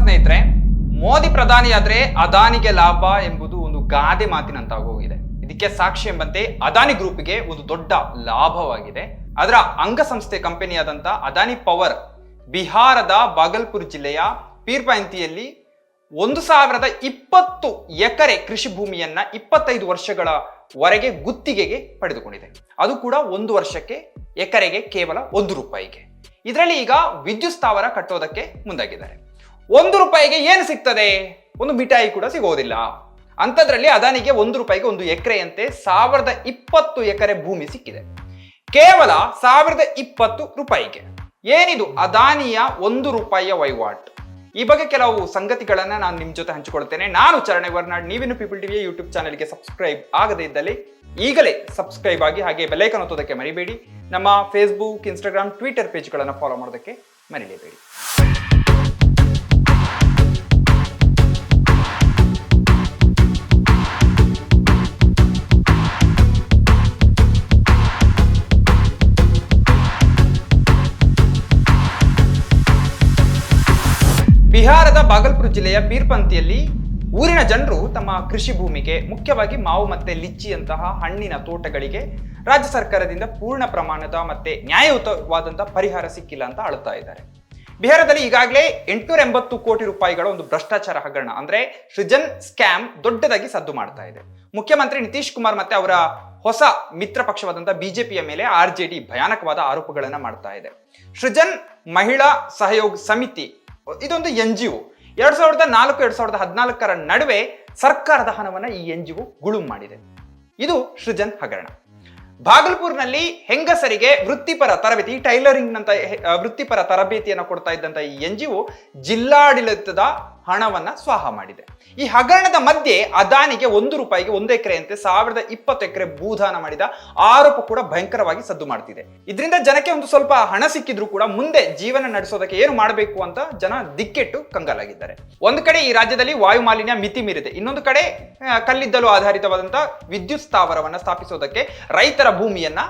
ಸ್ನೇಹಿತರೆ, ಮೋದಿ ಪ್ರಧಾನಿಯಾದ್ರೆ ಅದಾನಿಗೆ ಲಾಭ ಎಂಬುದು ಒಂದು ಗಾದೆ ಮಾತಿನಂತಾಗೋಗಿದೆ ಇದಕ್ಕೆ ಸಾಕ್ಷಿ ಎಂಬಂತೆ ಅದಾನಿ ಗ್ರೂಪ್ಗೆ ಒಂದು ದೊಡ್ಡ ಲಾಭವಾಗಿದೆ. ಅದರ ಅಂಗಸಂಸ್ಥೆ ಕಂಪನಿಯಾದಂಥ ಅದಾನಿ ಪವರ್ ಬಿಹಾರದ ಬಾಗಲ್ಪುರ್ ಜಿಲ್ಲೆಯ ಪೀರ್ಪಯಂತಿಯಲ್ಲಿ ಒಂದು ಸಾವಿರದ ಇಪ್ಪತ್ತು ಎಕರೆ ಕೃಷಿ ಭೂಮಿಯನ್ನ ಇಪ್ಪತ್ತೈದು ವರ್ಷಗಳ ವರೆಗೆ ಗುತ್ತಿಗೆಗೆ ಪಡೆದುಕೊಂಡಿದೆ. ಅದು ಕೂಡ ಒಂದು ವರ್ಷಕ್ಕೆ ಎಕರೆಗೆ ಕೇವಲ ಒಂದು ರೂಪಾಯಿಗೆ. ಇದರಲ್ಲಿ ಈಗ ವಿದ್ಯುತ್ ಸ್ಥಾವರ ಕಟ್ಟೋದಕ್ಕೆ ಮುಂದಾಗಿದ್ದಾರೆ. ಒಂದು ರೂಪಾಯಿಗೆ ಏನು ಸಿಗ್ತದೆ? ಒಂದು ಮಿಠಾಯಿ ಕೂಡ ಸಿಗೋದಿಲ್ಲ. ಅಂಥದ್ರಲ್ಲಿ ಅದಾನಿಗೆ ಒಂದು ರೂಪಾಯಿಗೆ ಒಂದು ಎಕರೆಯಂತೆ ಸಾವಿರದ ಇಪ್ಪತ್ತು ಎಕರೆ ಭೂಮಿ ಸಿಕ್ಕಿದೆ. ಕೇವಲ ಸಾವಿರದ ಇಪ್ಪತ್ತು ರೂಪಾಯಿಗೆ. ಏನಿದು? ಅದಾನಿಯ ಒಂದು ರೂಪಾಯಿಯ ವಹಿವಾಟು. ಈ ಬಗ್ಗೆ ಕೆಲವು ಸಂಗತಿಗಳನ್ನ ನಾನು ನಿಮ್ಮ ಜೊತೆ ಹಂಚಿಕೊಳ್ತೇನೆ. ನಾನು ಚರಣೆ ವರ್ನಾಡ್ ನೀವಿನ ಪೀಪಲ್ ಟಿವಿಯ ಯೂಟ್ಯೂಬ್ ಚಾನಲ್ಗೆ ಸಬ್ಸ್ಕ್ರೈಬ್ ಆಗದೇ ಇದ್ದಲ್ಲಿ ಈಗಲೇ ಸಬ್ಸ್ಕ್ರೈಬ್ ಆಗಿ ಹಾಗೆ ಬೆಲೈಕನ್ ಒತ್ತೋದಕ್ಕೆ ಮರಿಬೇಡಿ. ನಮ್ಮ ಫೇಸ್ಬುಕ್ ಇನ್ಸ್ಟಾಗ್ರಾಮ್ ಟ್ವಿಟರ್ ಪೇಜ್ಗಳನ್ನು ಫಾಲೋ ಮಾಡೋದಕ್ಕೆ ಮರಿಲೇಬೇಡಿ. ಬಿಹಾರದ ಬಾಗಲ್ಪುರ್ ಜಿಲ್ಲೆಯ ಪೀರ್ಪಂತಿಯಲ್ಲಿ ಊರಿನ ಜನರು ತಮ್ಮ ಕೃಷಿ ಭೂಮಿಗೆ, ಮುಖ್ಯವಾಗಿ ಮಾವು ಮತ್ತೆ ಲಿಚ್ಚಿಯಂತಹ ಹಣ್ಣಿನ ತೋಟಗಳಿಗೆ ರಾಜ್ಯ ಸರ್ಕಾರದಿಂದ ಪೂರ್ಣ ಪ್ರಮಾಣದ ಮತ್ತೆ ನ್ಯಾಯಯುತವಾದಂತಹ ಪರಿಹಾರ ಸಿಕ್ಕಿಲ್ಲ ಅಂತ ಅಳ್ತಾ ಇದ್ದಾರೆ. ಬಿಹಾರದಲ್ಲಿ ಈಗಾಗಲೇ ಎಂಟುನೂರ ಎಂಬತ್ತು ಕೋಟಿ ರೂಪಾಯಿಗಳ ಒಂದು ಭ್ರಷ್ಟಾಚಾರ ಹಗರಣ, ಅಂದ್ರೆ ಸೃಜನ್ ಸ್ಕ್ಯಾಮ್ ದೊಡ್ಡದಾಗಿ ಸದ್ದು ಮಾಡ್ತಾ ಇದೆ. ಮುಖ್ಯಮಂತ್ರಿ ನಿತೀಶ್ ಕುಮಾರ್ ಮತ್ತೆ ಅವರ ಹೊಸ ಮಿತ್ರ ಪಕ್ಷವಾದಂತಹ ಬಿಜೆಪಿಯ ಮೇಲೆ ಆರ್ ಜೆ ಡಿ ಭಯಾನಕವಾದ ಆರೋಪಗಳನ್ನು ಮಾಡ್ತಾ ಇದೆ. ಸೃಜನ್ ಮಹಿಳಾ ಸಹಯೋಗ ಸಮಿತಿ ಇದೊಂದು ಎನ್ ಜಿ ಒ. ಎರಡ್ ಸಾವಿರದ ನಾಲ್ಕು, ಎರಡ್ ಸಾವಿರದ ಹದಿನಾಲ್ಕರ ನಡುವೆ ಸರ್ಕಾರದ ಹಣವನ್ನ ಈ ಎನ್ ಜಿ ಒ ಗುಳುಂ ಮಾಡಿದೆ. ಇದು ಸೃಜನ್ ಹಗರಣ. ಭಾಗಲ್ಪುರ್ನಲ್ಲಿ ಹೆಂಗಸರಿಗೆ ವೃತ್ತಿಪರ ತರಬೇತಿ ಟೈಲರಿಂಗ್ ನಂತ ವೃತ್ತಿಪರ ತರಬೇತಿಯನ್ನು ಕೊಡ್ತಾ ಇದ್ದಂತ ಈ ಎನ್ ಜಿ ಒ ಜಿಲ್ಲಾಡಳಿತದ ಹಣವನ್ನ ಸ್ವಾಹ ಮಾಡಿದೆ. ಈ ಹಗರಣದ ಮಧ್ಯೆ ಅದಾನಿಗೆ ಒಂದು ರೂಪಾಯಿಗೆ ಒಂದು ಎಕರೆಯಂತೆ ಸಾವಿರದ ಇಪ್ಪತ್ತು ಎಕರೆ ಭೂದಾನ ಮಾಡಿದ ಆರೋಪ ಕೂಡ ಭಯಂಕರವಾಗಿ ಸದ್ದು ಮಾಡ್ತಿದೆ. ಇದರಿಂದ ಜನಕ್ಕೆ ಒಂದು ಸ್ವಲ್ಪ ಹಣ ಸಿಕ್ಕಿದ್ರು ಕೂಡ ಮುಂದೆ ಜೀವನ ನಡೆಸೋದಕ್ಕೆ ಏನು ಮಾಡಬೇಕು ಅಂತ ಜನ ದಿಕ್ಕೆಟ್ಟು ಕಂಗಾಲಾಗಿದ್ದಾರೆ. ಒಂದು ಕಡೆ ಈ ರಾಜ್ಯದಲ್ಲಿ ವಾಯು ಮಾಲಿನ್ಯ ಮಿತಿ ಮೀರಿದೆ. ಇನ್ನೊಂದು ಕಡೆ ಕಲ್ಲಿದ್ದಲು ಆಧಾರಿತವಾದಂತಹ ವಿದ್ಯುತ್ ಸ್ಥಾವರವನ್ನು ಸ್ಥಾಪಿಸೋದಕ್ಕೆ ರೈತರ ಭೂಮಿಯನ್ನ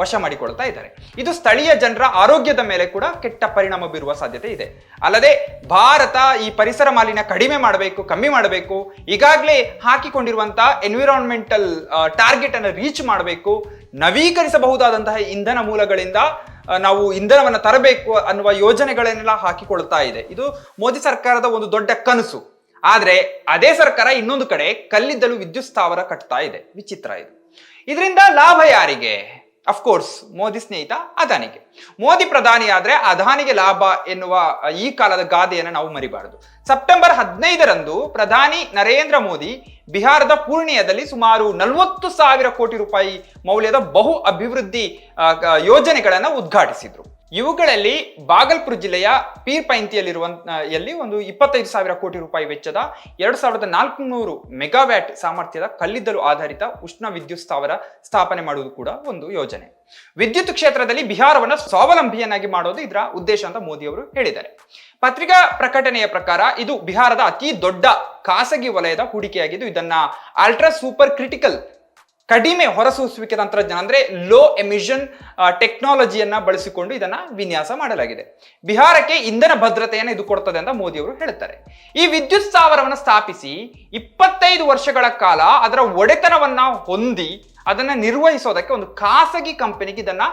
ವಶ ಮಾಡಿಕೊಳ್ತಾ ಇದ್ದಾರೆ. ಇದು ಸ್ಥಳೀಯ ಜನರ ಆರೋಗ್ಯದ ಮೇಲೆ ಕೂಡ ಕೆಟ್ಟ ಪರಿಣಾಮ ಬೀರುವ ಸಾಧ್ಯತೆ ಇದೆ. ಅಲ್ಲದೆ ಭಾರತ ಈ ಪರಿಸರ ಮಾಲಿನ್ಯ ಕಡಿಮೆ ಮಾಡಬೇಕು, ಕಮ್ಮಿ ಮಾಡಬೇಕು, ಈಗಾಗಲೇ ಹಾಕಿಕೊಂಡಿರುವಂತಹ ಎನ್ವಿರಾನ್ಮೆಂಟಲ್ ಟಾರ್ಗೆಟ್ ಅನ್ನು ರೀಚ್ ಮಾಡಬೇಕು, ನವೀಕರಿಸಬಹುದಾದಂತಹ ಇಂಧನ ಮೂಲಗಳಿಂದ ನಾವು ಇಂಧನವನ್ನು ತರಬೇಕು ಅನ್ನುವ ಯೋಜನೆಗಳನ್ನೆಲ್ಲ ಹಾಕಿಕೊಳ್ತಾ ಇದೆ. ಇದು ಮೋದಿ ಸರ್ಕಾರದ ಒಂದು ದೊಡ್ಡ ಕನಸು. ಆದರೆ ಅದೇ ಸರ್ಕಾರ ಇನ್ನೊಂದು ಕಡೆ ಕಲ್ಲಿದ್ದಲು ವಿದ್ಯುತ್ ಸ್ಥಾವರ ಕಟ್ತಾ ಇದೆ. ವಿಚಿತ್ರ ಇದು. ಇದರಿಂದ ಲಾಭ ಯಾರಿಗೆ? ಅಫ್ಕೋರ್ಸ್ ಮೋದಿ ಸ್ನೇಹಿತ ಅದಾನಿಗೆ. ಮೋದಿ ಪ್ರಧಾನಿ ಆದ್ರೆ ಅದಾನಿಗೆ ಲಾಭ ಎನ್ನುವ ಈ ಕಾಲದ ಗಾದೆಯನ್ನು ನಾವು ಮರಿಬಾರದು. ಸೆಪ್ಟೆಂಬರ್ ಹದಿನೈದರಂದು ಪ್ರಧಾನಿ ನರೇಂದ್ರ ಮೋದಿ ಬಿಹಾರದ ಪೂರ್ಣಿಯಾದಲ್ಲಿ ಸುಮಾರು ನಲವತ್ತು ಸಾವಿರ ಕೋಟಿ ರೂಪಾಯಿ ಮೌಲ್ಯದ ಬಹು ಅಭಿವೃದ್ಧಿ ಯೋಜನೆಗಳನ್ನು ಉದ್ಘಾಟಿಸಿದರು ಯೋಜನೆಗಳನ್ನ ಉದ್ಘಾಟಿಸಿದ್ರು. ಇವುಗಳಲ್ಲಿ ಬಾಗಲ್ಪುರ್ ಜಿಲ್ಲೆಯ ಪೀರ್ ಪೈಂತಿಯಲ್ಲಿರುವ ಎಲ್ಲಿ ಒಂದು ಇಪ್ಪತ್ತೈದು ಸಾವಿರ ಕೋಟಿ ರೂಪಾಯಿ ವೆಚ್ಚದ ಎರಡು ಸಾವಿರದ ನಾಲ್ಕುನೂರು ಮೆಗಾವ್ಯಾಟ್ ಸಾಮರ್ಥ್ಯದ ಕಲ್ಲಿದ್ದಲು ಆಧಾರಿತ ಉಷ್ಣ ವಿದ್ಯುತ್ ಸ್ಥಾವರ ಸ್ಥಾಪನೆ ಮಾಡುವುದು ಕೂಡ ಒಂದು ಯೋಜನೆ. ವಿದ್ಯುತ್ ಕ್ಷೇತ್ರದಲ್ಲಿ ಬಿಹಾರವನ್ನು ಸ್ವಾವಲಂಬಿಯನ್ನಾಗಿ ಮಾಡೋದು ಇದರ ಉದ್ದೇಶ ಅಂತ ಮೋದಿ ಅವರು ಹೇಳಿದ್ದಾರೆ. ಪತ್ರಿಕಾ ಪ್ರಕಟಣೆಯ ಪ್ರಕಾರ ಇದು ಬಿಹಾರದ ಅತಿ ದೊಡ್ಡ ಖಾಸಗಿ ವಲಯದ ಹೂಡಿಕೆಯಾಗಿದ್ದು ಇದನ್ನ ಅಲ್ಟ್ರಾ ಸೂಪರ್ ಕ್ರಿಟಿಕಲ್ ಕಡಿಮೆ ಹೊರಸೂಸುವಿಕೆ ತಂತ್ರಜ್ಞಾನ ಅಂದರೆ ಲೋ ಎಮಿಷನ್ ಟೆಕ್ನಾಲಜಿಯನ್ನು ಬಳಸಿಕೊಂಡು ಇದನ್ನ ವಿನ್ಯಾಸ ಮಾಡಲಾಗಿದೆ. ಬಿಹಾರಕ್ಕೆ ಇಂಧನ ಭದ್ರತೆಯನ್ನು ಇದು ಕೊಡ್ತದೆ ಅಂತ ಮೋದಿ ಅವರು ಹೇಳುತ್ತಾರೆ ಈ ವಿದ್ಯುತ್ ಸ್ಥಾವರವನ್ನು ಸ್ಥಾಪಿಸಿ ಇಪ್ಪತ್ತೈದು ವರ್ಷಗಳ ಕಾಲ ಅದರ ಒಡೆತನವನ್ನ ಹೊಂದಿ ಅದನ್ನ ನಿರ್ವಹಿಸೋದಕ್ಕೆ ಒಂದು ಖಾಸಗಿ ಕಂಪನಿಗೆ ಇದನ್ನ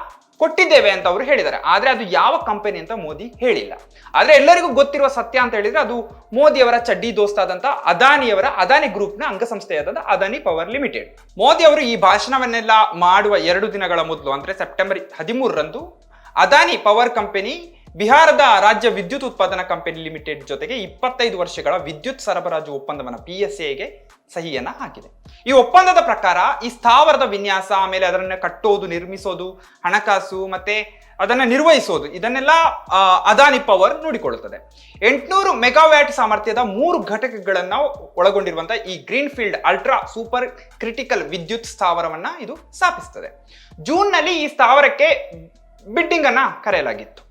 ಕೊಟ್ಟಿದ್ದೇವೆ ಅಂತ ಅವರು ಹೇಳಿದ್ದಾರೆ. ಆದರೆ ಅದು ಯಾವ ಕಂಪನಿ ಅಂತ ಮೋದಿ ಹೇಳಿಲ್ಲ. ಆದರೆ ಎಲ್ಲರಿಗೂ ಗೊತ್ತಿರುವ ಸತ್ಯ ಅಂತ ಹೇಳಿದ್ರೆ ಅದು ಮೋದಿಯವರ ಚಡ್ಡಿ ದೋಸ್ತಾದಂತ ಅದಾನಿಯವರ ಅದಾನಿ ಗ್ರೂಪ್ನ ಅಂಗಸಂಸ್ಥೆಯಾದ ಅದಾನಿ ಪವರ್ ಲಿಮಿಟೆಡ್. ಮೋದಿ ಅವರು ಈ ಭಾಷಣವನ್ನೆಲ್ಲ ಮಾಡುವ ಎರಡು ದಿನಗಳ ಮೊದಲು, ಅಂದರೆ ಸೆಪ್ಟೆಂಬರ್ ಹದಿಮೂರರಂದು, ಅದಾನಿ ಪವರ್ ಕಂಪನಿ ಬಿಹಾರದ ರಾಜ್ಯ ವಿದ್ಯುತ್ ಉತ್ಪಾದನಾ ಕಂಪನಿ ಲಿಮಿಟೆಡ್ ಜೊತೆಗೆ ಇಪ್ಪತ್ತೈದು ವರ್ಷಗಳ ವಿದ್ಯುತ್ ಸರಬರಾಜು ಒಪ್ಪಂದವನ್ನು ಪಿ ಎಸ್ ಎಗೆ ಸಹಿಯನ್ನ ಹಾಕಿದೆ. ಈ ಒಪ್ಪಂದದ ಪ್ರಕಾರ ಈ ಸ್ಥಾವರದ ವಿನ್ಯಾಸ, ಆಮೇಲೆ ಅದನ್ನು ಕಟ್ಟೋದು, ನಿರ್ಮಿಸೋದು, ಹಣಕಾಸು ಮತ್ತೆ ಅದನ್ನು ನಿರ್ವಹಿಸೋದು, ಇದನ್ನೆಲ್ಲ ಅದಾನಿ ಪವರ್ ನೋಡಿಕೊಳ್ಳುತ್ತದೆ. ಎಂಟುನೂರು ಮೆಗಾವ್ಯಾಟ್ ಸಾಮರ್ಥ್ಯದ ಮೂರು ಘಟಕಗಳನ್ನು ಒಳಗೊಂಡಿರುವಂತಹ ಈ green field ultra super critical ವಿದ್ಯುತ್ ಸ್ಥಾವರವನ್ನ ಇದು ಸ್ಥಾಪಿಸುತ್ತದೆ. ಜೂನ್ನಲ್ಲಿ ಈ ಸ್ಥಾವರಕ್ಕೆ ಬಿಡ್ಡಿಂಗ್ ಅನ್ನ ಕರೆಯಲಾಗಿತ್ತು.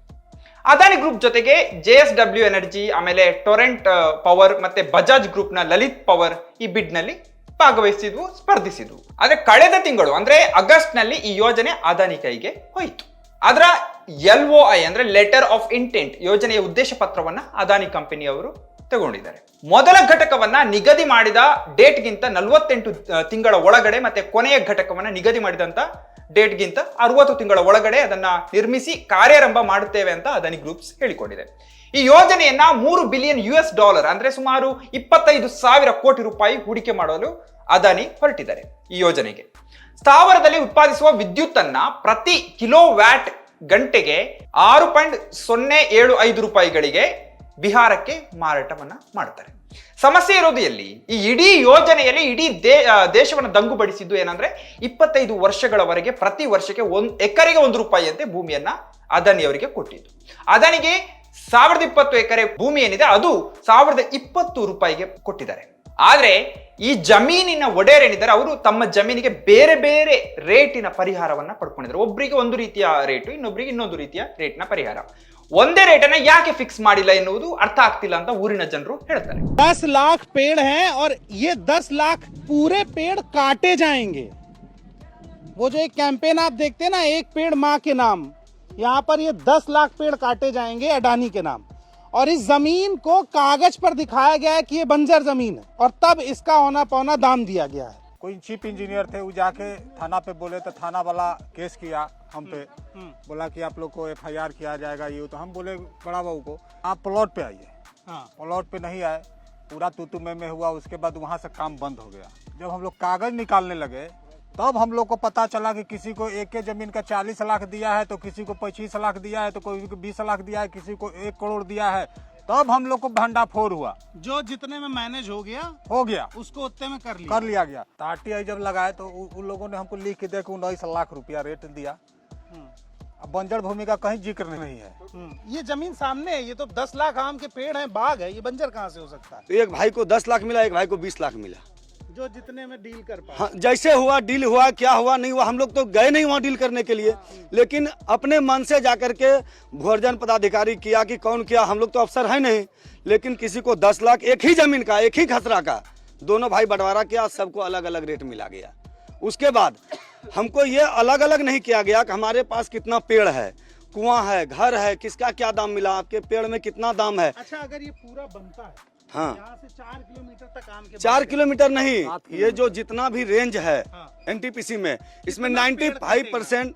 ಅದಾನಿ ಗ್ರೂಪ್ ಜೊತೆಗೆ ಜೆ ಎಸ್ ಡಬ್ಲ್ಯೂ ಎನರ್ಜಿ ಆಮೇಲೆ ಟೊರೆಂಟ್ ಪವರ್ ಮತ್ತೆ ಬಜಾಜ್ ಗ್ರೂಪ್ನ ಲಲಿತ್ ಪವರ್ ಈ ಬಿಡ್ನಲ್ಲಿ ಭಾಗವಹಿಸಿದ್ವು, ಸ್ಪರ್ಧಿಸಿದ್ವು. ಆದ್ರೆ ಕಳೆದ ತಿಂಗಳು, ಅಂದ್ರೆ ಆಗಸ್ಟ್ನಲ್ಲಿ ಈ ಯೋಜನೆ ಅದಾನಿ ಕೈಗೆ ಹೋಯಿತು. ಅದರ ಎಲ್ ಒ ಐ ಅಂದ್ರೆ ಲೆಟರ್ ಆಫ್ ಇಂಟೆಂಟ್ ಯೋಜನೆಯ ಉದ್ದೇಶ ಪತ್ರವನ್ನ ಅದಾನಿ ಕಂಪನಿಯವರು ತಗೊಂಡಿದ್ದಾರೆ. ಮೊದಲ ಘಟಕವನ್ನ ನಿಗದಿ ಮಾಡಿದ ಡೇಟ್ಗಿಂತ ನಲವತ್ತೆಂಟು ತಿಂಗಳ ಒಳಗಡೆ ಮತ್ತೆ ಕೊನೆಯ ಘಟಕವನ್ನ ನಿಗದಿ ಮಾಡಿದಂತ ಡೇಟ್ಗಿಂತ ಅರವತ್ತು ತಿಂಗಳ ಒಳಗಡೆ ಅದನ್ನ ನಿರ್ಮಿಸಿ ಕಾರ್ಯಾರಂಭ ಮಾಡುತ್ತೇವೆ ಅಂತ ಅದಾನಿ ಗ್ರೂಪ್ಸ್ ಹೇಳಿಕೊಂಡಿದೆ. ಈ ಯೋಜನೆಯನ್ನ ಮೂರು ಬಿಲಿಯನ್ ಯು ಎಸ್ ಡಾಲರ್ ಅಂದ್ರೆ ಸುಮಾರು ಇಪ್ಪತ್ತೈದು ಸಾವಿರ ಕೋಟಿ ರೂಪಾಯಿ ಹೂಡಿಕೆ ಮಾಡಲು ಅದಾನಿ ಹೊರಟಿದ್ದಾರೆ ಈ ಯೋಜನೆಗೆ. ಸ್ಥಾವರದಲ್ಲಿ ಉತ್ಪಾದಿಸುವ ವಿದ್ಯುತ್ ಅನ್ನ ಪ್ರತಿ ಕಿಲೋ ವ್ಯಾಟ್ ಗಂಟೆಗೆ ಆರು ಪಾಯಿಂಟ್ ಸೊನ್ನೆ ಏಳು ಐದು ರೂಪಾಯಿಗಳಿಗೆ ಬಿಹಾರಕ್ಕೆ ಮಾರಾಟವನ್ನ ಮಾಡ್ತಾರೆ. ಸಮಸ್ಯೆ ಇರೋದು ಎಲ್ಲಿ ಈ ಇಡೀ ಯೋಜನೆಯಲ್ಲಿ ಇಡೀ ದೇ ದೇಶವನ್ನು ದಂಗುಬಡಿಸಿದ್ದು ಏನಂದ್ರೆ ಇಪ್ಪತ್ತೈದು ವರ್ಷಗಳವರೆಗೆ ಪ್ರತಿ ವರ್ಷಕ್ಕೆ ಒಂದು ಎಕರೆಗೆ ಒಂದು ರೂಪಾಯಿಯಂತೆ ಭೂಮಿಯನ್ನ ಅದಾನಿಯವರಿಗೆ ಕೊಟ್ಟಿದ್ದು. ಅದಾನಿಗೆ ಸಾವಿರದ ಇಪ್ಪತ್ತು ಎಕರೆ ಭೂಮಿ ಏನಿದೆ ಅದು ಸಾವಿರದ ಇಪ್ಪತ್ತು ರೂಪಾಯಿಗೆ ಕೊಟ್ಟಿದ್ದಾರೆ. ಆದ್ರೆ ಈ ಜಮೀನಿನ ಒಡೆಯರೇನಿದ್ದಾರೆ ಅವರು ತಮ್ಮ ಜಮೀನಿಗೆ ಬೇರೆ ಬೇರೆ ರೇಟಿನ ಪರಿಹಾರವನ್ನ ಪಡ್ಕೊಂಡಿದ್ದಾರೆ. ಒಬ್ಬರಿಗೆ ಒಂದು ರೀತಿಯ ರೇಟು ಇನ್ನೊಬ್ಬರಿಗೆ ಇನ್ನೊಂದು ರೀತಿಯ ರೇಟ್ನ ಪರಿಹಾರ. ಒಂದೇ ರೇಟನ್ನ ಯಾಕೆ ಫಿಕ್ಸ್ ಮಾಡಿಲ್ಲ ಎನ್ನುವುದು ಅರ್ಥ ಆಗ್ತಿಲ್ಲ ಅಂತ ಊರಿನ ಜನರು ಹೇಳ್ತಾರೆ दस लाख पेड़ हैं और ये दस लाख पूरे पेड़ काटे जाएंगे वो जो एक कैंपेन आप देखते हैं ना एक पेड़ माँ के नाम यहाँ पर ये दस लाख पेड़ काटे जाएंगे अडानी के नाम और इस जमीन को कागज पर दिखाया गया है कि ये बंजर जमीन है और तब इसका होना पौना दाम दिया गया है कोई चीफ इंजीनियर थे वो जाके थाना पे बोले तो थाना वाला केस किया हम पे बोला कि आप लोग को एफआईआर किया जाएगा ये तो हम बोले बड़ा बहू को आप प्लॉट पे आइए। हाँ। प्लॉट पे नहीं आए पूरा तूतू में में हुआ उसके बाद वहाँ से काम बंद हो गया। जब हम लोग कागज़ निकालने लगे तब हम लोग को पता चला कि किसी को एक के ज़मीन का चालीस लाख दिया है तो किसी को पच्चीस लाख दिया है तो कोई को बीस लाख दिया है किसी को एक करोड़ दिया है। तब हम लोग को भंडाफोड़ हुआ। जो जितने में मैनेज हो गया हो गया। उसको उतने में कर लिया। कर लिया गया। तो आरटीआई जब लगाए तो उन लोगों ने हमको लिख के दे के उन्नीस लाख रुपया रेट दिया। अब बंजर भूमि का कहीं ज़िक्र नहीं है। हम्म। ये ज़मीन सामने है ये तो दस लाख आम के पेड़ हैं बाग है ये बंजर कहाँ से हो सकता है? तो एक भाई को दस लाख मिला एक भाई को बीस लाख मिला। जो जितने में डील कर पाए। हाँ जैसे हुआ डील हुआ क्या हुआ नहीं हुआ हम लोग तो गए नहीं वहाँ डील करने के लिए। लेकिन अपने मन से जाकर के भोजन पदाधिकारी किया कि कौन किया हम लोग तो अफसर है नहीं। लेकिन किसी को दस लाख एक ही ज़मीन का एक ही खसरा का दोनों भाई बंटवारा किया सबको अलग अलग रेट मिला गया। उसके बाद हमको ये अलग अलग नहीं किया गया कि हमारे पास कितना पेड़ है कुआँ है घर है किसका क्या दाम मिला आपके पेड़ में कितना दाम है। अच्छा अगर ये पूरा बनता है हाँ। से चार किलोमीटर तक आम के चार किलोमीटर नहीं ये जो जितना भी रेंज है हाँ। एनटीपीसी में इसमें कितना पेड़ 95 परसेंट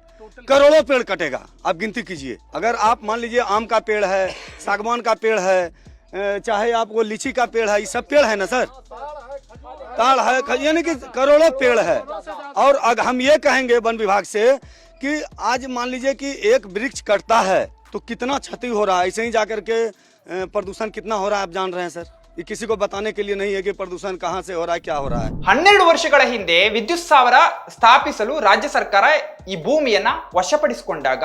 करोड़ों पेड़ कटेगा। आप गिनती कीजिए। अगर आप मान लीजिए आम का पेड़ है सागवान का पेड़ है चाहे आपको लीची का पेड़ है ये सब पेड़ है ना सर? ताड़ है ख- यानी कि करोड़ों पेड़ है और अगर हम ये कहेंगे वन विभाग से कि आज मान लीजिए कि एक वृक्ष कटता है तो कितना क्षति हो रहा है ऐसे ही जाकर के अ, प्रदूषण कितना हो रहा है आप जान रहे हैं सर ये किसी को बताने के लिए नहीं है कि प्रदूषण कहाँ से हो रहा है क्या हो रहा है ಹನ್ನೆರಡು ವರ್ಷಗಳ ಹಿಂದೆ ವಿದ್ಯುತ್ ಸ್ಥಾವರ ಸ್ಥಾಪಿಸಲು ರಾಜ್ಯ ಸರ್ಕಾರ ಈ ಭೂಮಿಯನ್ನ ವಶಪಡಿಸಿಕೊಂಡಾಗ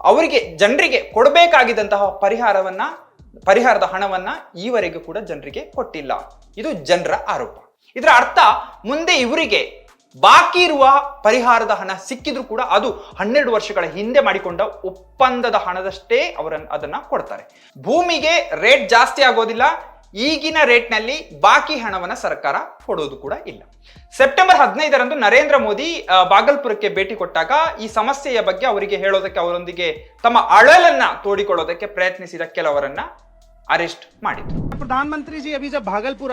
ಅವರಿಗೆ ಜನರಿಗೆ ಕೊಡಬೇಕಾಗಿದ್ದಂತಹ ಪರಿಹಾರವನ್ನ ಪರಿಹಾರದ ಹಣವನ್ನ ಈವರೆಗೂ ಕೂಡ ಜನರಿಗೆ ಕೊಟ್ಟಿಲ್ಲ ಇದು ಜನರ ಆರೋಪ ಇದರ ಅರ್ಥ ಮುಂದೆ ಇವರಿಗೆ ಬಾಕಿ ಇರುವ ಪರಿಹಾರದ ಹಣ ಸಿಕ್ಕಿದ್ರು ಕೂಡ ಅದು ಹನ್ನೆರಡು ವರ್ಷಗಳ ಹಿಂದೆ ಮಾಡಿಕೊಂಡ ಒಪ್ಪಂದದ ಹಣದಷ್ಟೇ ಅವರ ಅದನ್ನ ಕೊಡ್ತಾರೆ. ಭೂಮಿಗೆ ರೇಟ್ ಜಾಸ್ತಿ ಆಗೋದಿಲ್ಲ ಈಗಿನ ರೇಟ್ನಲ್ಲಿ ಬಾಕಿ ಹಣವನ್ನ ಸರ್ಕಾರ ಕೊಡೋದು ಕೂಡ ಇಲ್ಲ. ಸೆಪ್ಟೆಂಬರ್ ಹದಿನೈದರಂದು ನರೇಂದ್ರ ಮೋದಿ ಬಾಗಲ್ಪುರಕ್ಕೆ ಭೇಟಿ ಕೊಟ್ಟಾಗ ಈ ಸಮಸ್ಯೆಯ ಬಗ್ಗೆ ಅವರಿಗೆ ಹೇಳೋದಕ್ಕೆ ಅವರೊಂದಿಗೆ ತಮ್ಮ ಅಳಲನ್ನ ತೋಡಿಕೊಳ್ಳೋದಕ್ಕೆ ಪ್ರಯತ್ನಿಸಿದ ಕೆಲವರನ್ನ ಅರೆಸ್ಟ್ ಮಾಡಿದ್ರು. ಪ್ರಧಾನಮಂತ್ರಿ ಜಿ ಅಭಿ ಜಬ್ ಭಾಗಲ್ಪುರ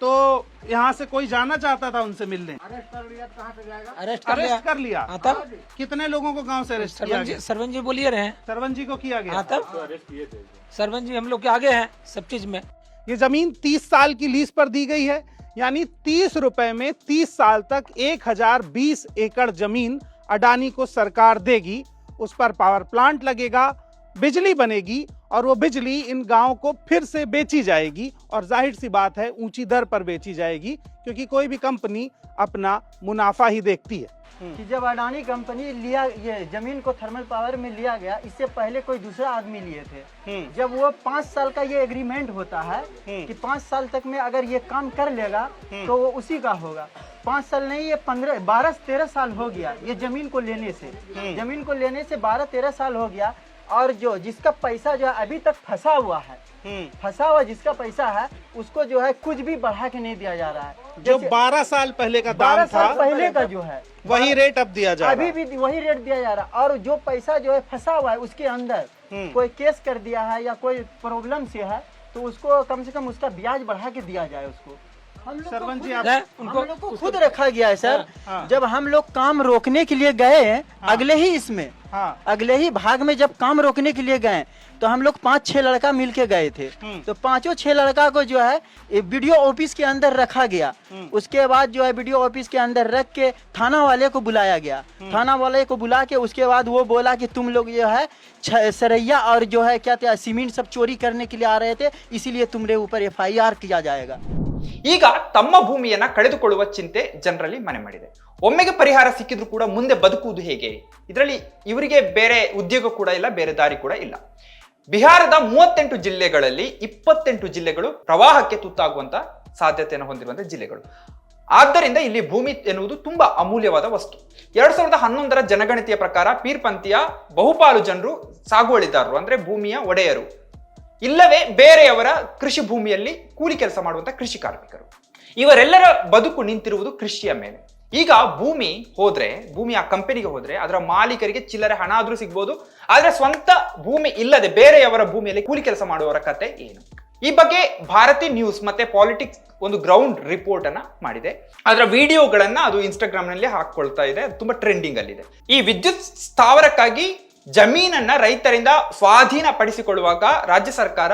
तो यहाँ से कोई जाना चाहता था उनसे मिलने। अरेस्ट कर लिया कहाँ से जाएगा? अरेस्ट कर लिया। हाँ तब? कितने लोगों को गाँव से अरेस्ट किया गया? सरवन जी बोलिए रहे सरवन जी को किया गया। हाँ तब? सरवन जी हम लोग के आगे हैं सब चीज़ में। ये ज़मीन तीस साल की लीज पर दी गई है यानी तीस रुपए में तीस साल तक एक हज़ार बीस एकड़ ज़मीन अडानी को सरकार देगी उस पर पावर प्लांट लगेगा बिजली बनेगी और वो बिजली इन गाँव को फिर से बेची जाएगी। और ज़ाहिर सी बात है ऊँची दर पर बेची जाएगी क्योंकि कोई भी कंपनी अपना मुनाफा ही देखती है। कि जब अडानी कंपनी लिया ये ज़मीन को थर्मल पावर में लिया गया इससे पहले कोई दूसरा आदमी लिए थे। जब वो पाँच साल का ये एग्रीमेंट होता है कि पाँच साल तक में अगर ये काम कर लेगा तो वो उसी का होगा। पाँच साल नहीं ये पंद्रह बारह तेरह साल हो गया ये ज़मीन को लेने से। ज़मीन को लेने से बारह तेरह साल हो गया और जो जिसका पैसा जो है अभी तक फंसा हुआ है फंसा हुआ जिसका पैसा है उसको जो है कुछ भी बढ़ा के नहीं दिया जा रहा है। जो बारह साल पहले का बारह दाम था साल पहले का जो है वही रेट अब दिया जा रहा अभी भी वही रेट दिया जा रहा है। और जो पैसा जो है फंसा हुआ है उसके अंदर कोई केस कर दिया है या कोई प्रॉब्लम से है तो उसको कम से कम उसका ब्याज बढ़ा के दिया जाए उसको। सरवन जी आप उनको को खुद रखा गया है सर हाँ। जब हम लोग काम रोकने के लिए गए अगले ही इसमें हाँ अगले ही भाग में जब काम रोकने के लिए गए तो हम लोग पाँच छह लड़का मिल के गए थे हम्म। तो पाँचों छह लड़का को जो है वीडियो ऑफ़िस के अंदर रखा गया हम्म। उसके बाद जो है वीडियो ऑफ़िस के अंदर रख के थाना वाले को बुलाया गया हम्म। थाना वाले को बुला के उसके बाद वो बोला कि तुम लोग जो है सरैया और जो है क्या क्या सीमेंट सब चोरी करने के लिए आ रहे थे इसीलिए तुम्हारे ऊपर एफआईआर किया जाएगा ಈಗ ತಮ್ಮ ಭೂಮಿಯನ್ನ ಕಳೆದುಕೊಳ್ಳುವ ಚಿಂತೆ ಜನರಲ್ಲಿ ಮನೆ ಮಾಡಿದೆ. ಒಮ್ಮೆಗೆ ಪರಿಹಾರ ಸಿಕ್ಕಿದ್ರು ಕೂಡ ಮುಂದೆ ಬದುಕುವುದು ಹೇಗೆ? ಇದರಲ್ಲಿ ಇವರಿಗೆ ಬೇರೆ ಉದ್ಯೋಗ ಕೂಡ ಇಲ್ಲ, ಬೇರೆ ದಾರಿ ಕೂಡ ಇಲ್ಲ. ಬಿಹಾರದ ಮೂವತ್ತೆಂಟು ಜಿಲ್ಲೆಗಳಲ್ಲಿ ಇಪ್ಪತ್ತೆಂಟು ಜಿಲ್ಲೆಗಳು ಪ್ರವಾಹಕ್ಕೆ ತುತ್ತಾಗುವಂತ ಸಾಧ್ಯತೆಯನ್ನು ಹೊಂದಿರುವಂತಹ ಜಿಲ್ಲೆಗಳು. ಆದ್ದರಿಂದ ಇಲ್ಲಿ ಭೂಮಿ ಎನ್ನುವುದು ತುಂಬಾ ಅಮೂಲ್ಯವಾದ ವಸ್ತು. ಎರಡ್ ಸಾವಿರದ ಹನ್ನೊಂದರ ಜನಗಣತಿಯ ಪ್ರಕಾರ ಪೀರ್ಪಂತಿಯ ಬಹುಪಾಲು ಜನರು ಸಾಗುವಳಿದಾರರು, ಅಂದ್ರೆ ಭೂಮಿಯ ಒಡೆಯರು. ಇಲ್ಲವೇ ಬೇರೆಯವರ ಕೃಷಿ ಭೂಮಿಯಲ್ಲಿ ಕೂಲಿ ಕೆಲಸ ಮಾಡುವಂತ ಕೃಷಿ ಕಾರ್ಮಿಕರು. ಇವರೆಲ್ಲರ ಬದುಕು ನಿಂತಿರುವುದು ಕೃಷಿಯ ಮೇಲೆ. ಈಗ ಭೂಮಿ ಹೋದ್ರೆ, ಭೂಮಿ ಆ ಕಂಪನಿಗೆ ಹೋದ್ರೆ, ಅದರ ಮಾಲೀಕರಿಗೆ ಚಿಲ್ಲರೆ ಹಣ ಆದ್ರೂ ಸಿಗ್ಬೋದು, ಆದ್ರೆ ಸ್ವಂತ ಭೂಮಿ ಇಲ್ಲದೆ ಬೇರೆಯವರ ಭೂಮಿಯಲ್ಲಿ ಕೂಲಿ ಕೆಲಸ ಮಾಡುವವರ ಕತೆ ಏನು? ಈ ಬಗ್ಗೆ ಭಾರತಿ ನ್ಯೂಸ್ ಮತ್ತೆ ಪಾಲಿಟಿಕ್ಸ್ ಒಂದು ಗ್ರೌಂಡ್ ರಿಪೋರ್ಟ್ ಅನ್ನ ಮಾಡಿದೆ. ಅದರ ವಿಡಿಯೋಗಳನ್ನ ಅದು ಇನ್ಸ್ಟಾಗ್ರಾಮ್ನಲ್ಲಿ ಹಾಕೊಳ್ತಾ ಇದೆ. ತುಂಬಾ ಟ್ರೆಂಡಿಂಗ್ ಅಲ್ಲಿದೆ. ಈ ವಿದ್ಯುತ್ ಸ್ಥಾವರಕ್ಕಾಗಿ ಜಮೀನನ್ನ ರೈತರಿಂದ ಸ್ವಾಧೀನ ಪಡಿಸಿಕೊಳ್ಳುವಾಗ ರಾಜ್ಯ ಸರ್ಕಾರ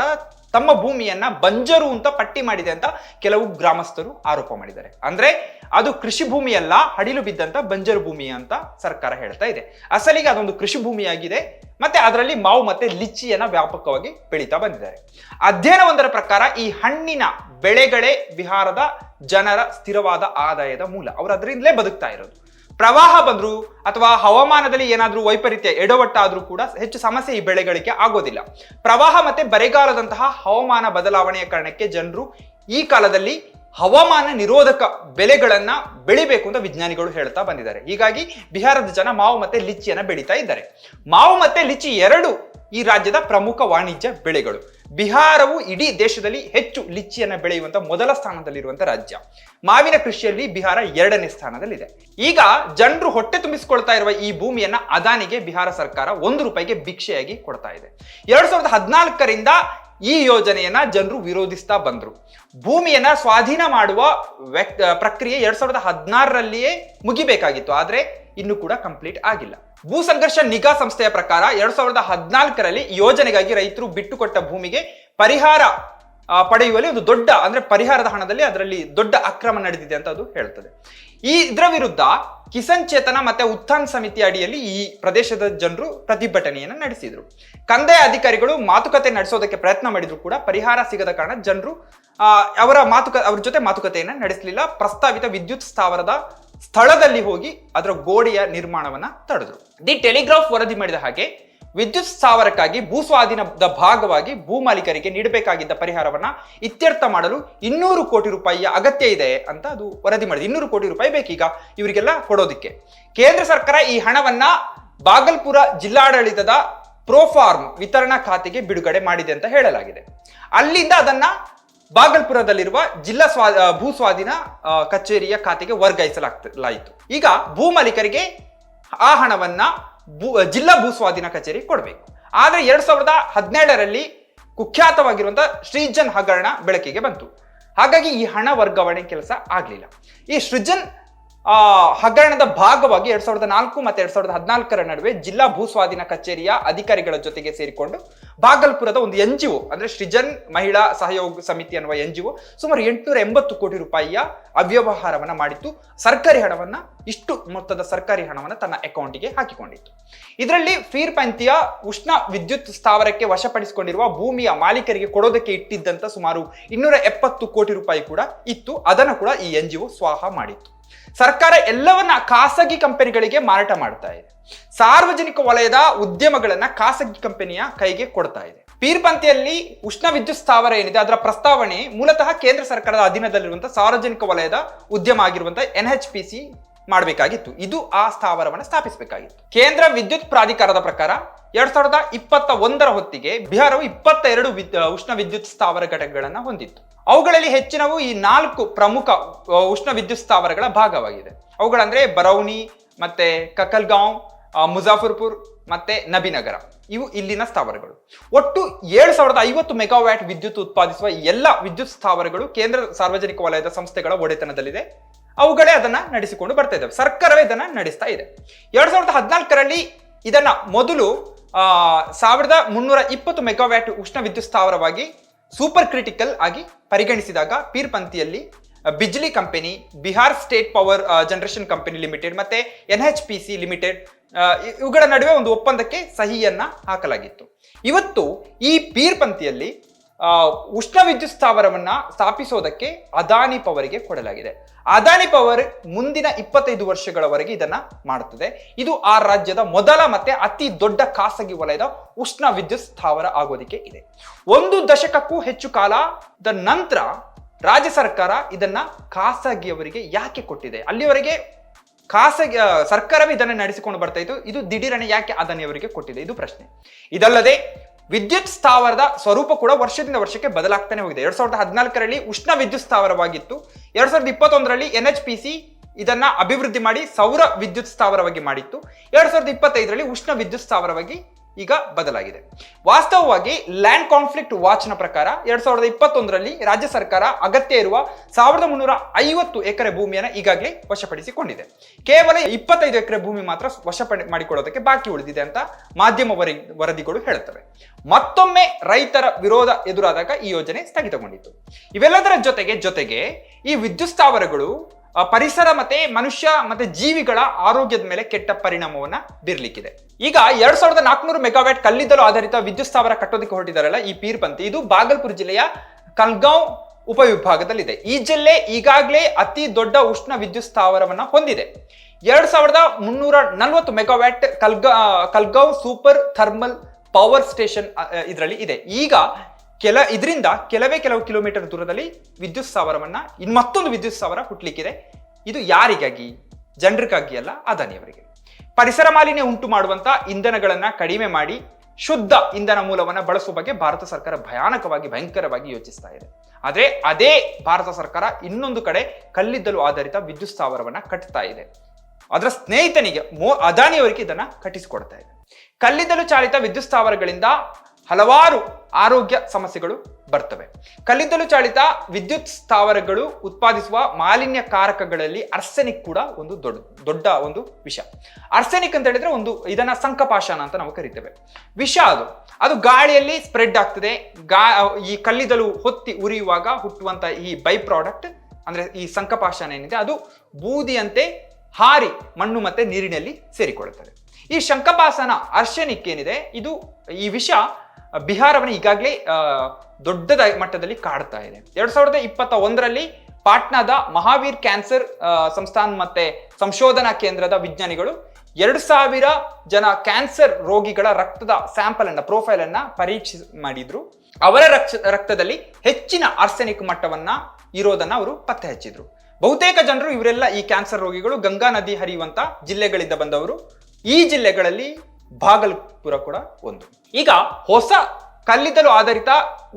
ತಮ್ಮ ಭೂಮಿಯನ್ನ ಬಂಜರು ಅಂತ ಪಟ್ಟಿ ಮಾಡಿದೆ ಅಂತ ಕೆಲವು ಗ್ರಾಮಸ್ಥರು ಆರೋಪ ಮಾಡಿದ್ದಾರೆ. ಅಂದ್ರೆ ಅದು ಕೃಷಿ ಭೂಮಿಯಲ್ಲ ಹಡಿಲು ಬಿದ್ದಂತ ಬಂಜರು ಭೂಮಿ ಅಂತ ಸರ್ಕಾರ ಹೇಳ್ತಾ ಇದೆ. ಅಸಲಿಗೆ ಅದೊಂದು ಕೃಷಿ ಭೂಮಿಯಾಗಿದೆ, ಮತ್ತೆ ಅದರಲ್ಲಿ ಮಾವು ಮತ್ತೆ ಲಿಚ್ಚಿಯನ್ನ ವ್ಯಾಪಕವಾಗಿ ಬೆಳೀತಾ ಬಂದಿದ್ದಾರೆ. ಅಧ್ಯಯನವೊಂದರ ಪ್ರಕಾರ ಈ ಹಣ್ಣಿನ ಬೆಳೆಗಳೇ ಬಿಹಾರದ ಜನರ ಸ್ಥಿರವಾದ ಆದಾಯದ ಮೂಲ. ಅವರು ಅದರಿಂದಲೇ ಬದುಕ್ತಾ ಇರೋದು. ಪ್ರವಾಹ ಬಂದರೂ ಅಥವಾ ಹವಾಮಾನದಲ್ಲಿ ಏನಾದರೂ ವೈಪರೀತ್ಯ ಎಡವಟ್ಟಾದರೂ ಕೂಡ ಹೆಚ್ಚು ಸಮಸ್ಯೆ ಈ ಬೆಳೆಗಳಿಗೆ ಆಗೋದಿಲ್ಲ. ಪ್ರವಾಹ ಮತ್ತು ಬರೆಗಾಲದಂತಹ ಹವಾಮಾನ ಬದಲಾವಣೆಯ ಕಾರಣಕ್ಕೆ ಜನರು ಈ ಕಾಲದಲ್ಲಿ ಹವಾಮಾನ ನಿರೋಧಕ ಬೆಳೆಗಳನ್ನು ಬೆಳಿಬೇಕು ಅಂತ ವಿಜ್ಞಾನಿಗಳು ಹೇಳ್ತಾ ಬಂದಿದ್ದಾರೆ. ಹೀಗಾಗಿ ಬಿಹಾರದ ಜನ ಮಾವು ಮತ್ತೆ ಲಿಚ್ಚಿಯನ್ನು ಬೆಳೀತಾ ಇದ್ದಾರೆ. ಮಾವು ಮತ್ತೆ ಲಿಚ್ಚಿ ಎರಡು ಈ ರಾಜ್ಯದ ಪ್ರಮುಖ ವಾಣಿಜ್ಯ ಬೆಳೆಗಳು. ಬಿಹಾರವು ಇಡೀ ದೇಶದಲ್ಲಿ ಹೆಚ್ಚು ಲಿಚ್ಚಿಯನ್ನ ಬೆಳೆಯುವಂತ ಮೊದಲ ಸ್ಥಾನದಲ್ಲಿರುವಂತಹ ರಾಜ್ಯ. ಮಾವಿನ ಕೃಷಿಯಲ್ಲಿ ಬಿಹಾರ ಎರಡನೇ ಸ್ಥಾನದಲ್ಲಿದೆ. ಈಗ ಜನರು ಹೊಟ್ಟೆ ತುಂಬಿಸಿಕೊಳ್ತಾ ಇರುವ ಈ ಭೂಮಿಯನ್ನ ಅದಾನಿಗೆ ಬಿಹಾರ ಸರ್ಕಾರ ಒಂದು ರೂಪಾಯಿಗೆ ಭಿಕ್ಷೆಯಾಗಿ ಕೊಡ್ತಾ ಇದೆ. ಎರಡ್ ಸಾವಿರದ ಹದಿನಾಲ್ಕರಿಂದ ಈ ಯೋಜನೆಯನ್ನ ಜನರು ವಿರೋಧಿಸ್ತಾ ಬಂದ್ರು. ಭೂಮಿಯನ್ನ ಸ್ವಾಧೀನ ಮಾಡುವ ಪ್ರಕ್ರಿಯೆ ಎರಡ್ ಸಾವಿರದ ಹದಿನಾರರಲ್ಲಿಯೇ ಮುಗಿಬೇಕಾಗಿತ್ತು. ಆದ್ರೆ ಇನ್ನು ಕೂಡ ಕಂಪ್ಲೀಟ್ ಆಗಿಲ್ಲ. ಭೂ ಸಂಘರ್ಷ ನಿಗಾ ಸಂಸ್ಥೆಯ ಪ್ರಕಾರ ಎರಡ್ ಸಾವಿರದ ಹದಿನಾಲ್ಕರಲ್ಲಿ ಯೋಜನೆಗಾಗಿ ರೈತರು ಬಿಟ್ಟುಕೊಟ್ಟ ಭೂಮಿಗೆ ಪರಿಹಾರ ಪಡೆಯುವಲ್ಲಿ ಒಂದು ದೊಡ್ಡ, ಅಂದ್ರೆ ಪರಿಹಾರದ ಹಣದಲ್ಲಿ ಅದರಲ್ಲಿ ದೊಡ್ಡ ಅಕ್ರಮ ನಡೆದಿದೆ ಅಂತ ಅದು ಹೇಳ್ತದೆ. ಈ ಇದರ ವಿರುದ್ಧ ಕಿಸಾನ್ ಚೇತನ ಮತ್ತೆ ಉತ್ಥಾನ್ ಸಮಿತಿ ಅಡಿಯಲ್ಲಿ ಈ ಪ್ರದೇಶದ ಜನರು ಪ್ರತಿಭಟನೆಯನ್ನು ನಡೆಸಿದ್ರು. ಕಂದಾಯ ಅಧಿಕಾರಿಗಳು ಮಾತುಕತೆ ನಡೆಸೋದಕ್ಕೆ ಪ್ರಯತ್ನ ಮಾಡಿದ್ರು ಕೂಡ ಪರಿಹಾರ ಸಿಗದ ಕಾರಣ ಜನರು ಅವರ ಮಾತುಕ, ಅವ್ರ ಜೊತೆ ಮಾತುಕತೆಯನ್ನ ನಡೆಸಲಿಲ್ಲ. ಪ್ರಸ್ತಾವಿತ ವಿದ್ಯುತ್ ಸ್ಥಾವರದ ಸ್ಥಳದಲ್ಲಿ ಹೋಗಿ ಅದರ ಗೋಡೆಯ ನಿರ್ಮಾಣವನ್ನ ತಡೆದ್ರು. ದಿ ಟೆಲಿಗ್ರಾಫ್ ವರದಿ ಮಾಡಿದ ಹಾಗೆ ವಿದ್ಯುತ್ ಸ್ಥಾವರಕ್ಕಾಗಿ ಭೂಸ್ವಾಧೀನದ ಭಾಗವಾಗಿ ಭೂ ಮಾಲೀಕರಿಗೆ ನೀಡಬೇಕಾಗಿದ್ದ ಪರಿಹಾರವನ್ನ ಇತ್ಯರ್ಥ ಮಾಡಲು ಇನ್ನೂರು ಕೋಟಿ ರೂಪಾಯಿಯ ಅಗತ್ಯ ಇದೆ ಅಂತ ಅದು ವರದಿ ಮಾಡಿದೆ. ಇನ್ನೂರು ಕೋಟಿ ರೂಪಾಯಿ ಬೇಕೀಗ ಇವರಿಗೆಲ್ಲ ಕೊಡೋದಿಕ್ಕೆ. ಕೇಂದ್ರ ಸರ್ಕಾರ ಈ ಹಣವನ್ನ ಬಾಗಲ್ಪುರ ಜಿಲ್ಲಾಡಳಿತದ ಪ್ರೋಫಾರ್ಮ್ ವಿತರಣಾ ಖಾತೆಗೆ ಬಿಡುಗಡೆ ಮಾಡಿದೆ ಅಂತ ಹೇಳಲಾಗಿದೆ. ಅಲ್ಲಿಂದ ಅದನ್ನ ಬಾಗಲ್ಪುರದಲ್ಲಿರುವ ಜಿಲ್ಲಾ ಸ್ವಾ ಭೂ ಸ್ವಾಧೀನ ಕಚೇರಿಯ ಖಾತೆಗೆ ವರ್ಗಾಯಿಸಲಾಗ್ತಲಾಯಿತು. ಈಗ ಭೂ ಮಾಲೀಕರಿಗೆ ಆ ಹಣವನ್ನ ಭೂ ಜಿಲ್ಲಾ ಭೂ ಸ್ವಾಧೀನ ಕಚೇರಿ ಕೊಡಬೇಕು. ಆದರೆ ಎರಡು ಸಾವಿರದ ಹದಿನೇಳರಲ್ಲಿ ಕುಖ್ಯಾತವಾಗಿರುವಂತಹ ಶ್ರೀಜನ್ ಹಗರಣ ಬೆಳಕಿಗೆ ಬಂತು. ಹಾಗಾಗಿ ಈ ಹಣ ವರ್ಗಾವಣೆ ಕೆಲಸ ಆಗಲಿಲ್ಲ. ಈ ಸೃಜನ್ ಆ, ಹಗರಣದ ಭಾಗವಾಗಿ ಎರಡ್ ಸಾವಿರದ ನಾಲ್ಕು ಮತ್ತೆ ಎರಡ್ ಸಾವಿರದ ಹದಿನಾಲ್ಕರ ನಡುವೆ ಜಿಲ್ಲಾ ಭೂ ಸ್ವಾಧೀನ ಕಚೇರಿಯ ಅಧಿಕಾರಿಗಳ ಜೊತೆಗೆ ಸೇರಿಕೊಂಡು ಬಾಗಲ್ಪುರದ ಒಂದು ಎನ್ ಜಿ ಅಂದ್ರೆ ಸೃಜನ್ ಮಹಿಳಾ ಸಹಯೋಗ ಸಮಿತಿ ಅನ್ನುವ ಎನ್ ಜಿ ಸುಮಾರು ಎಂಟುನೂರ ಎಂಬತ್ತು ಕೋಟಿ ರೂಪಾಯಿಯ ಅವ್ಯವಹಾರವನ್ನ ಮಾಡಿತ್ತು. ಸರ್ಕಾರಿ ಹಣವನ್ನ, ಇಷ್ಟು ಮೊತ್ತದ ಸರ್ಕಾರಿ ಹಣವನ್ನ ತನ್ನ ಅಕೌಂಟಿಗೆ ಹಾಕಿಕೊಂಡಿತ್ತು. ಇದರಲ್ಲಿ ಫೀರ್ ಪಂಥಿಯ ಉಷ್ಣ ವಿದ್ಯುತ್ ಸ್ಥಾವರಕ್ಕೆ ವಶಪಡಿಸಿಕೊಂಡಿರುವ ಭೂಮಿಯ ಮಾಲೀಕರಿಗೆ ಕೊಡೋದಕ್ಕೆ ಇಟ್ಟಿದ್ದಂತ ಸುಮಾರು ಇನ್ನೂರ ಎಪ್ಪತ್ತು ಕೋಟಿ ರೂಪಾಯಿ ಕೂಡ ಇತ್ತು. ಅದನ್ನು ಕೂಡ ಈ ಎನ್ ಜಿ ಸ್ವಾಹ ಮಾಡಿತ್ತು. ಸರ್ಕಾರ ಎಲ್ಲವನ್ನ ಖಾಸಗಿ ಕಂಪನಿಗಳಿಗೆ ಮಾರಾಟ ಮಾಡ್ತಾ ಇದೆ. ಸಾರ್ವಜನಿಕ ವಲಯದ ಉದ್ಯಮಗಳನ್ನ ಖಾಸಗಿ ಕಂಪನಿಯ ಕೈಗೆ ಕೊಡ್ತಾ ಇದೆ. ಪೀರ್ಪಂತಿಯಲ್ಲಿ ಉಷ್ಣ ವಿದ್ಯುತ್ ಸ್ಥಾವರ ಏನಿದೆ, ಅದರ ಪ್ರಸ್ತಾವನೆ ಮೂಲತಃ ಕೇಂದ್ರ ಸರ್ಕಾರದ ಅಧೀನದಲ್ಲಿರುವಂತಹ ಸಾರ್ವಜನಿಕ ವಲಯದ ಉದ್ಯಮ ಆಗಿರುವಂತಹ ಎನ್ ಎಚ್ ಪಿ ಸಿ ಮಾಡಬೇಕಾಗಿತ್ತು. ಇದು ಆ ಸ್ಥಾವರವನ್ನು ಸ್ಥಾಪಿಸಬೇಕಾಗಿತ್ತು. ಕೇಂದ್ರ ವಿದ್ಯುತ್ ಪ್ರಾಧಿಕಾರದ ಪ್ರಕಾರ ಎರಡ್ ಸಾವಿರದ ಇಪ್ಪತ್ತ ಒಂದರ ಹೊತ್ತಿಗೆ ಬಿಹಾರವು ಇಪ್ಪತ್ತೆರಡು ಉಷ್ಣ ವಿದ್ಯುತ್ ಸ್ಥಾವರ ಘಟಕಗಳನ್ನ ಹೊಂದಿತ್ತು. ಅವುಗಳಲ್ಲಿ ಹೆಚ್ಚಿನವು ಈ ನಾಲ್ಕು ಪ್ರಮುಖ ಉಷ್ಣ ವಿದ್ಯುತ್ ಸ್ಥಾವರಗಳ ಭಾಗವಾಗಿದೆ. ಅವುಗಳಂದ್ರೆ ಬರೌನಿ, ಮತ್ತೆ ಕಕಲ್ಗಾಂವ್ ಮುಜಾಫರ್ಪುರ್, ಮತ್ತೆ ನಬಿನಗರ. ಇವು ಇಲ್ಲಿನ ಸ್ಥಾವರಗಳು. ಒಟ್ಟು ಏಳು ಸಾವಿರದ ಐವತ್ತು ಮೆಗಾವ್ಯಾಟ್ ವಿದ್ಯುತ್ ಉತ್ಪಾದಿಸುವ ಎಲ್ಲ ವಿದ್ಯುತ್ ಸ್ಥಾವರಗಳು ಕೇಂದ್ರ ಸಾರ್ವಜನಿಕ ವಲಯದ ಸಂಸ್ಥೆಗಳ ಒಡೆತನದಲ್ಲಿದೆ. ಅವುಗಳೇ ಅದನ್ನ ನಡೆಸಿಕೊಂಡು ಬರ್ತಾ ಇದ್ದಾವೆ. ಸರ್ಕಾರವೇ ಇದನ್ನ ನಡೆಸ್ತಾ ಇದೆ. ಎರಡ್ ಸಾವಿರದ ಹದಿನಾಲ್ಕರಲ್ಲಿ ಇದನ್ನ ಮೊದಲು ಸಾವಿರದ ಮುನ್ನೂರ ಇಪ್ಪತ್ತು ಮೆಗಾವ್ಯಾಟ್ ಉಷ್ಣ ವಿದ್ಯುತ್ ಸ್ಥಾವರವಾಗಿ ಸೂಪರ್ ಕ್ರಿಟಿಕಲ್ ಆಗಿ ಪರಿಗಣಿಸಿದಾಗ ಪೀರ್ ಪಂಥಿಯಲ್ಲಿ Bijli company Bihar state power generation company limited ಮತ್ತೆ N H P C limited ಇವುಗಳ ನಡುವೆ ಒಂದು ಒಪ್ಪಂದಕ್ಕೆ ಸಹಿಯನ್ನ ಹಾಕಲಾಗಿತ್ತು. ಇವತ್ತು ಈ ಪೀರ್ಪಂತಿಯಲ್ಲಿ ಆ, ಉಷ್ಣ ವಿದ್ಯುತ್ ಸ್ಥಾವರವನ್ನ ಸ್ಥಾಪಿಸೋದಕ್ಕೆ ಅದಾನಿ ಪವರ್ಗೆ ಕೊಡಲಾಗಿದೆ. ಅದಾನಿ ಪವರ್ ಮುಂದಿನ ಇಪ್ಪತ್ತೈದು ವರ್ಷಗಳವರೆಗೆ ಇದನ್ನ ಮಾಡುತ್ತದೆ ಇದು ಆ ರಾಜ್ಯದ ಮೊದಲ ಮತ್ತೆ ಅತಿ ದೊಡ್ಡ ಖಾಸಗಿ ವಲಯದ ಉಷ್ಣ ವಿದ್ಯುತ್ ಸ್ಥಾವರ ಆಗೋದಕ್ಕೆ ಇದೆ. ಒಂದು ದಶಕಕ್ಕೂ ಹೆಚ್ಚು ಕಾಲದ ನಂತರ ರಾಜ್ಯ ಸರ್ಕಾರ ಇದನ್ನ ಖಾಸಗಿಯವರಿಗೆ ಯಾಕೆ ಕೊಟ್ಟಿದೆ? ಅಲ್ಲಿವರೆಗೆ ಖಾಸಗಿ ಸರ್ಕಾರವೇ ಇದನ್ನು ನಡೆಸಿಕೊಂಡು ಬರ್ತಾ ಇತ್ತು. ಇದು ದಿಢೀರನೆ ಯಾಕೆ ಅದಾನಿಯವರಿಗೆ ಕೊಟ್ಟಿದೆ? ಇದು ಪ್ರಶ್ನೆ. ಇದಲ್ಲದೆ ವಿದ್ಯುತ್ ಸ್ಥಾವರದ ಸ್ವರೂಪ ಕೂಡ ವರ್ಷದಿಂದ ವರ್ಷಕ್ಕೆ ಬದಲಾಗ್ತಾನೆ ಹೋಗಿದೆ. ಎರಡ್ ಸಾವಿರದ ಹದಿನಾಲ್ಕರಲ್ಲಿ ಉಷ್ಣ ವಿದ್ಯುತ್ ಸ್ಥಾವರವಾಗಿತ್ತು. ಎರಡ್ ಸಾವಿರದ ಇಪ್ಪತ್ತೊಂದರಲ್ಲಿ ಎನ್ ಎಚ್ ಪಿ ಸಿ ಇದನ್ನ ಅಭಿವೃದ್ಧಿ ಮಾಡಿ ಸೌರ ವಿದ್ಯುತ್ ಸ್ಥಾವರವಾಗಿ ಮಾಡಿತ್ತು. ಎರಡ್ ಸಾವಿರದ ಇಪ್ಪತ್ತೈದರಲ್ಲಿ ಉಷ್ಣ ವಿದ್ಯುತ್ ಸ್ಥಾವರವಾಗಿ ಈಗ ಬದಲಾಗಿದೆ. ವಾಸ್ತವವಾಗಿ ಲ್ಯಾಂಡ್ ಕಾನ್ಫ್ಲಿಕ್ಟ್ ವಾಚ್ನ ಪ್ರಕಾರ ಎರಡ್ ಸಾವಿರದ ಇಪ್ಪತ್ತೊಂದರಲ್ಲಿ ರಾಜ್ಯ ಸರ್ಕಾರ ಅಗತ್ಯ ಇರುವ ಸಾವಿರದ ಮುನ್ನೂರ ಐವತ್ತು ಎಕರೆ ಭೂಮಿಯನ್ನು ಈಗಾಗಲೇ ವಶಪಡಿಸಿಕೊಂಡಿದೆ. ಕೇವಲ ಇಪ್ಪತ್ತೈದು ಎಕರೆ ಭೂಮಿ ಮಾತ್ರ ವಶಪಡಿ ಮಾಡಿಕೊಳ್ಳೋದಕ್ಕೆ ಬಾಕಿ ಉಳಿದಿದೆ ಅಂತ ಮಾಧ್ಯಮ ವರಿ, ವರದಿಗಳು ಹೇಳುತ್ತವೆ. ಮತ್ತೊಮ್ಮೆ ರೈತರ ವಿರೋಧ ಎದುರಾದಾಗ ಈ ಯೋಜನೆ ಸ್ಥಗಿತಗೊಂಡಿತ್ತು ಇವೆಲ್ಲದರ ಜೊತೆಗೆ ಜೊತೆಗೆ ಈ ವಿದ್ಯುತ್ ಸ್ಥಾವರಗಳು ಪರಿಸರ ಮತ್ತೆ ಮನುಷ್ಯ ಮತ್ತೆ ಜೀವಿಗಳ ಆರೋಗ್ಯದ ಮೇಲೆ ಕೆಟ್ಟ ಪರಿಣಾಮವನ್ನ ಬೀರ್ಲಿಕ್ಕಿದೆ. ಈಗ ಎರಡ್ ಸಾವಿರದ ನಾಲ್ಕುನೂರು ಮೆಗಾವ್ಯಾಟ್ ಕಲ್ಲಿದ್ದಲು ಆಧಾರಿತ ವಿದ್ಯುತ್ ಸ್ಥಾವರ ಕಟ್ಟೋದಕ್ಕೆ ಹೊರಟಿದಾರಲ್ಲ ಈ ಪೀರ್ಪಂತಿ ಇದು ಬಾಗಲ್ಪುರ್ ಜಿಲ್ಲೆಯ ಕಲ್ಗಾಂವ್ ಉಪವಿಭಾಗದಲ್ಲಿದೆ. ಈ ಜಿಲ್ಲೆ ಈಗಾಗಲೇ ಅತಿ ದೊಡ್ಡ ಉಷ್ಣ ವಿದ್ಯುತ್ ಸ್ಥಾವರವನ್ನ ಹೊಂದಿದೆ. ಎರಡ್ ಸಾವಿರದ ಮುನ್ನೂರ ನಲವತ್ತು megawatt ಕಲ್ಗಾ, Kahalgaon super thermal power station ಇದರಲ್ಲಿ ಇದೆ. ಈಗ ಕೆಲ, ಇದರಿಂದ ಕೆಲವೇ ಕೆಲವು ಕಿಲೋಮೀಟರ್ ದೂರದಲ್ಲಿ ವಿದ್ಯುತ್ ಸ್ಥಾವರವನ್ನ ಇನ್ ಮತ್ತೊಂದು ವಿದ್ಯುತ್ ಸ್ಥಾವರ ಹುಟ್ಟಲಿಕ್ಕಿದೆ ಇದು ಯಾರಿಗಾಗಿ? ಜನರಿಗಾಗಿ ಅಲ್ಲ ಅದಾನಿಯವರಿಗೆ ಪರಿಸರ ಮಾಲಿನ್ಯ ಉಂಟು ಮಾಡುವಂತ ಇಂಧನಗಳನ್ನ ಕಡಿಮೆ ಮಾಡಿ ಶುದ್ಧ ಇಂಧನ ಮೂಲವನ್ನು ಬಳಸುವ ಬಗ್ಗೆ ಭಾರತ ಸರ್ಕಾರ ಭಯಾನಕವಾಗಿ, ಭಯಂಕರವಾಗಿ ಯೋಚಿಸ್ತಾ ಇದೆ. ಆದರೆ ಅದೇ ಭಾರತ ಸರ್ಕಾರ ಇನ್ನೊಂದು ಕಡೆ ಕಲ್ಲಿದ್ದಲು ಆಧಾರಿತ ವಿದ್ಯುತ್ ಸ್ಥಾವರವನ್ನ ಕಟ್ತಾ ಇದೆ. ಅದರ ಸ್ನೇಹಿತನಿಗೆ ಮೋ, ಅದಾನಿಯವರಿಗೆ ಇದನ್ನು ಕಟ್ಟಿಸಿಕೊಡ್ತಾ ಇದೆ. ಕಲ್ಲಿದ್ದಲು ಚಾಲಿತ ವಿದ್ಯುತ್ ಸ್ಥಾವರಗಳಿಂದ ಹಲವಾರು ಆರೋಗ್ಯ ಸಮಸ್ಯೆಗಳು ಬರ್ತವೆ. ಕಲ್ಲಿದ್ದಲು ಚಾಲಿತ ವಿದ್ಯುತ್ ಸ್ಥಾವರಗಳು ಉತ್ಪಾದಿಸುವ ಮಾಲಿನ್ಯ ಕಾರಕಗಳಲ್ಲಿ ಅರ್ಸೆನಿಕ್ ಕೂಡ ಒಂದು ದೊಡ್ಡ ದೊಡ್ಡ ಒಂದು ವಿಷ. ಅರ್ಸೆನಿಕ್ ಅಂತ ಹೇಳಿದ್ರೆ ಒಂದು ಇದನ್ನ ಸಂಕಪಾಶನ ಅಂತ ನಾವು ಕರಿತೇವೆ. ವಿಷ ಅದು. ಅದು ಗಾಳಿಯಲ್ಲಿ ಸ್ಪ್ರೆಡ್ ಆಗ್ತದೆ. ಗಾ, ಈ ಕಲ್ಲಿದ್ದಲು ಹೊತ್ತಿ ಉರಿಯುವಾಗ ಹುಟ್ಟುವಂತ ಈ ಬೈ ಪ್ರಾಡಕ್ಟ್ ಅಂದ್ರೆ ಈ ಸಂಕಪಾಶನ ಏನಿದೆ ಅದು ಬೂದಿಯಂತೆ ಹಾರಿ ಮಣ್ಣು ಮತ್ತೆ ನೀರಿನಲ್ಲಿ ಸೇರಿಕೊಳ್ಳುತ್ತದೆ. ಈ ಶಂಕಪಾಸನ ಅರ್ಶನಿಕ್ ಏನಿದೆ, ಇದು ಈ ವಿಷ ಬಿಹಾರವನ್ನು ಈಗಾಗಲೇ ದೊಡ್ಡ ಮಟ್ಟದಲ್ಲಿ ಕಾಡ್ತಾ ಇದೆ. ಎರಡ್ ಸಾವಿರದ ಇಪ್ಪತ್ತ ಒಂದರಲ್ಲಿ ಪಾಟ್ನಾದ ಮಹಾವೀರ್ ಕ್ಯಾನ್ಸರ್ ಸಂಸ್ಥಾನ ಮತ್ತೆ ಸಂಶೋಧನಾ ಕೇಂದ್ರದ ವಿಜ್ಞಾನಿಗಳು ಎರಡು ಸಾವಿರ ಜನ ಕ್ಯಾನ್ಸರ್ ರೋಗಿಗಳ ರಕ್ತದ ಸ್ಯಾಂಪಲ್ ಅನ್ನ, ಪ್ರೊಫೈಲ್ ಅನ್ನ ಪರೀಕ್ಷೆ ಮಾಡಿದ್ರು. ಅವರ ರಕ್ತ, ರಕ್ತದಲ್ಲಿ ಹೆಚ್ಚಿನ ಆರ್ಸೆನಿಕ್ ಮಟ್ಟವನ್ನ ಇರೋದನ್ನ ಅವರು ಪತ್ತೆ ಹಚ್ಚಿದ್ರು. ಬಹುತೇಕ ಜನರು ಇವರೆಲ್ಲ ಈ ಕ್ಯಾನ್ಸರ್ ರೋಗಿಗಳು ಗಂಗಾ ನದಿ ಹರಿಯುವಂತ ಜಿಲ್ಲೆಗಳಿಂದ ಬಂದವರು. ಈ ಜಿಲ್ಲೆಗಳಲ್ಲಿ ಭಾಗಲ್ಪುರ ಕೂಡ ಒಂದು. ಈಗ ಹೊಸ ಕಲ್ಲಿದ್ದಲು ಆಧಾರಿತ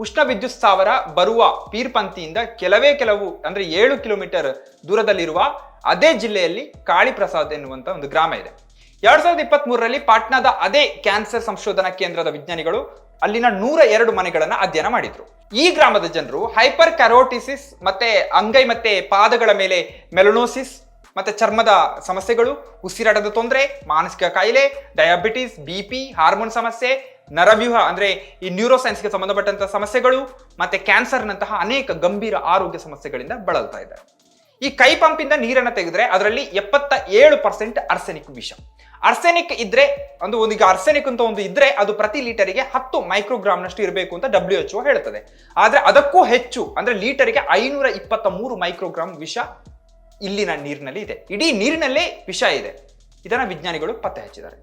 ಉಷ್ಣ ವಿದ್ಯುತ್ ಸ್ಥಾವರ ಬರುವ ಪೀರ್ಪಂತಿಯಿಂದ ಕೆಲವೇ ಕೆಲವು, ಅಂದ್ರೆ ಏಳು ಕಿಲೋಮೀಟರ್ ದೂರದಲ್ಲಿರುವ ಅದೇ ಜಿಲ್ಲೆಯಲ್ಲಿ ಕಾಳಿಪ್ರಸಾದ್ ಎನ್ನುವಂತ ಒಂದು ಗ್ರಾಮ ಇದೆ. ಎರಡ್ ಸಾವಿರದ ಇಪ್ಪತ್ತ್ ಮೂರರಲ್ಲಿ ಪಾಟ್ನಾದ ಅದೇ ಕ್ಯಾನ್ಸರ್ ಸಂಶೋಧನಾ ಕೇಂದ್ರದ ವಿಜ್ಞಾನಿಗಳು ಅಲ್ಲಿನ ನೂರ ಎರಡು ಮನೆಗಳನ್ನ ಅಧ್ಯಯನ ಮಾಡಿದ್ರು. ಈ ಗ್ರಾಮದ ಜನರು ಹೈಪರ್ ಕ್ಯಾರೋಟಿಸಿಸ್ ಮತ್ತೆ ಅಂಗೈ ಮತ್ತೆ ಪಾದಗಳ ಮೇಲೆ ಮೆಲನೋಸಿಸ್ ಮತ್ತೆ ಚರ್ಮದ ಸಮಸ್ಯೆಗಳು, ಉಸಿರಾಟದ ತೊಂದರೆ, ಮಾನಸಿಕ ಕಾಯಿಲೆ ಡಯಾಬಿಟಿಸ್ ಬಿ ಪಿ ಹಾರ್ಮೋನ್ ಸಮಸ್ಯೆ, ನರವ್ಯೂಹ ಅಂದ್ರೆ ಈ ನ್ಯೂರೋಸೈನ್ಸ್ಗೆ ಸಂಬಂಧಪಟ್ಟಂತಹ ಸಮಸ್ಯೆಗಳು ಮತ್ತೆ ಕ್ಯಾನ್ಸರ್ನಂತಹ ಅನೇಕ ಗಂಭೀರ ಆರೋಗ್ಯ ಸಮಸ್ಯೆಗಳಿಂದ ಬಳಲ್ತಾ ಇದ್ದಾರೆ. ಈ ಕೈ ಪಂಪಿಂದ ನೀರನ್ನು ತೆಗೆದ್ರೆ ಅದರಲ್ಲಿ ಎಪ್ಪತ್ತ ಏಳು ಪರ್ಸೆಂಟ್ ಅರ್ಸೆನಿಕ್ ವಿಷ. ಅರ್ಸೆನಿಕ್ ಇದ್ರೆ ಒಂದು ಒಂದು ಈಗ ಅರ್ಸೆನಿಕ್ ಅಂತ ಒಂದು ಇದ್ರೆ ಅದು ಪ್ರತಿ ಲೀಟರಿಗೆ ಹತ್ತು ಮೈಕ್ರೋಗ್ರಾಮ್ನಷ್ಟು ಇರಬೇಕು ಅಂತ ಡಬ್ಲ್ಯೂ ಎಚ್ ಹೇಳುತ್ತದೆ ಆದ್ರೆ ಅದಕ್ಕೂ ಹೆಚ್ಚು ಅಂದ್ರೆ ಲೀಟರಿಗೆ ಐನೂರ ಇಪ್ಪತ್ತ ಮೂರು ಮೈಕ್ರೋಗ್ರಾಮ್ ವಿಷ ಇಲ್ಲಿನ ನೀರಿನಲ್ಲಿ ಇದೆ. ಇಡೀ ನೀರಿನಲ್ಲೇ ವಿಷ ಇದೆ. ಇದನ್ನ ವಿಜ್ಞಾನಿಗಳು ಪತ್ತೆ ಹಚ್ಚಿದ್ದಾರೆ.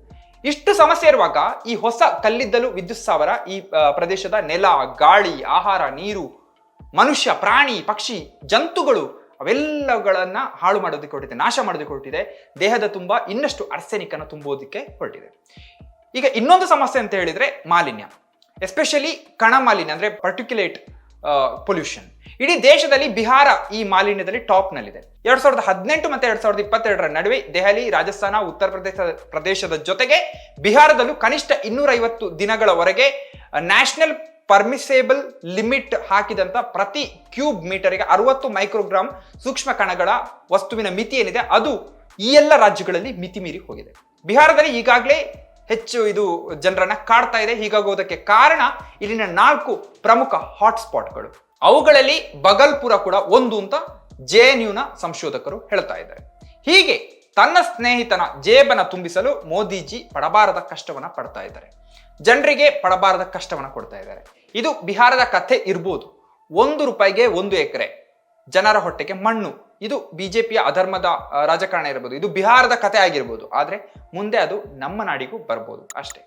ಇಷ್ಟು ಸಮಸ್ಯೆ ಇರುವಾಗ ಈ ಹೊಸ ಕಲ್ಲಿದ್ದಲು ವಿದ್ಯುತ್ ಸ್ಥಾವರ ಈ ಪ್ರದೇಶದ ನೆಲ, ಗಾಳಿ, ಆಹಾರ, ನೀರು, ಮನುಷ್ಯ, ಪ್ರಾಣಿ, ಪಕ್ಷಿ, ಜಂತುಗಳು ಅವೆಲ್ಲಗಳನ್ನ ಹಾಳು ಮಾಡೋದಕ್ಕೆ ಹೊರಟಿದೆ, ನಾಶ ಮಾಡೋದಕ್ಕೆ ಹೊರಟಿದೆ. ದೇಹದ ತುಂಬ ಇನ್ನಷ್ಟು ಅರ್ಸೆನಿಕ್ ಅನ್ನು ತುಂಬೋದಕ್ಕೆ ಹೊರಟಿದೆ. ಈಗ ಇನ್ನೊಂದು ಸಮಸ್ಯೆ ಅಂತ ಹೇಳಿದ್ರೆ ಮಾಲಿನ್ಯ. ಎಸ್ಪೆಷಲಿ ಕಣ ಮಾಲಿನ್ಯ ಅಂದ್ರೆ ಪರ್ಟಿಕ್ಯುಲೇಟ್ ಪೊಲ್ಯೂಷನ್ ಇಡೀ ದೇಶದಲ್ಲಿ ಬಿಹಾರ ಈ ಮಾಲಿನ್ಯದಲ್ಲಿ ಟಾಪ್ ನಲ್ಲಿದೆ. ಎರಡ್ ಸಾವಿರದ ಹದಿನೆಂಟು ಮತ್ತೆ ಎರಡ್ ಸಾವಿರದ ಇಪ್ಪತ್ತೆರಡರ ನಡುವೆ ದೆಹಲಿ, ರಾಜಸ್ಥಾನ, ಉತ್ತರ ಪ್ರದೇಶ, ಪ್ರದೇಶದ ಜೊತೆಗೆ ಬಿಹಾರದಲ್ಲೂ ಕನಿಷ್ಠ ಇನ್ನೂರೈವತ್ತು ದಿನಗಳವರೆಗೆ ನ್ಯಾಷನಲ್ ಪರ್ಮಿಸೇಬಲ್ ಲಿಮಿಟ್ ಹಾಕಿದಂತ ಪ್ರತಿ ಕ್ಯೂಬ್ ಮೀಟರ್ಗೆ ಅರವತ್ತು ಮೈಕ್ರೋಗ್ರಾಮ್ ಸೂಕ್ಷ್ಮ ಕಣಗಳ ವಸ್ತುವಿನ ಮಿತಿ ಏನಿದೆ, ಅದು ಈ ಎಲ್ಲ ರಾಜ್ಯಗಳಲ್ಲಿ ಮಿತಿ ಮೀರಿ ಹೋಗಿದೆ. ಬಿಹಾರದಲ್ಲಿ ಈಗಾಗಲೇ ಹೆಚ್ಚು ಇದು ಜನರನ್ನ ಕಾಡ್ತಾ ಇದೆ. ಹೀಗಾಗೋದಕ್ಕೆ ಕಾರಣ ಇಲ್ಲಿನ ನಾಲ್ಕು ಪ್ರಮುಖ ಹಾಟ್ಸ್ಪಾಟ್ಗಳು ಅವುಗಳಲ್ಲಿ ಬಗಲ್ಪುರ ಕೂಡ ಒಂದು ಅಂತ ಜೆ ಎನ್ ಯುನ ಸಂಶೋಧಕರು ಹೇಳ್ತಾ ಇದ್ದಾರೆ. ಹೀಗೆ ತನ್ನ ಸ್ನೇಹಿತನ ಜೇಬನ ತುಂಬಿಸಲು ಮೋದಿಜಿ ಪಡಬಾರದ ಕಷ್ಟವನ್ನ ಪಡ್ತಾ ಇದ್ದಾರೆ. ಜನರಿಗೆ ಪಡಬಾರದ ಕಷ್ಟವನ್ನ ಕೊಡ್ತಾ ಇದ್ದಾರೆ. ಇದು ಬಿಹಾರದ ಕಥೆ ಇರ್ಬೋದು. ಒಂದು ರೂಪಾಯಿಗೆ ಒಂದು ಎಕರೆ ಜನರ ಹೊಟ್ಟೆಗೆ ಮಣ್ಣು. ಇದು ಬಿಜೆಪಿಯ ಅಧರ್ಮದ ರಾಜಕಾರಣ ಇರ್ಬೋದು. ಇದು ಬಿಹಾರದ ಕಥೆ ಆಗಿರ್ಬೋದು. ಆದ್ರೆ ಮುಂದೆ ಅದು ನಮ್ಮ ನಾಡಿಗೂ ಬರ್ಬೋದು. ಅಷ್ಟೇ.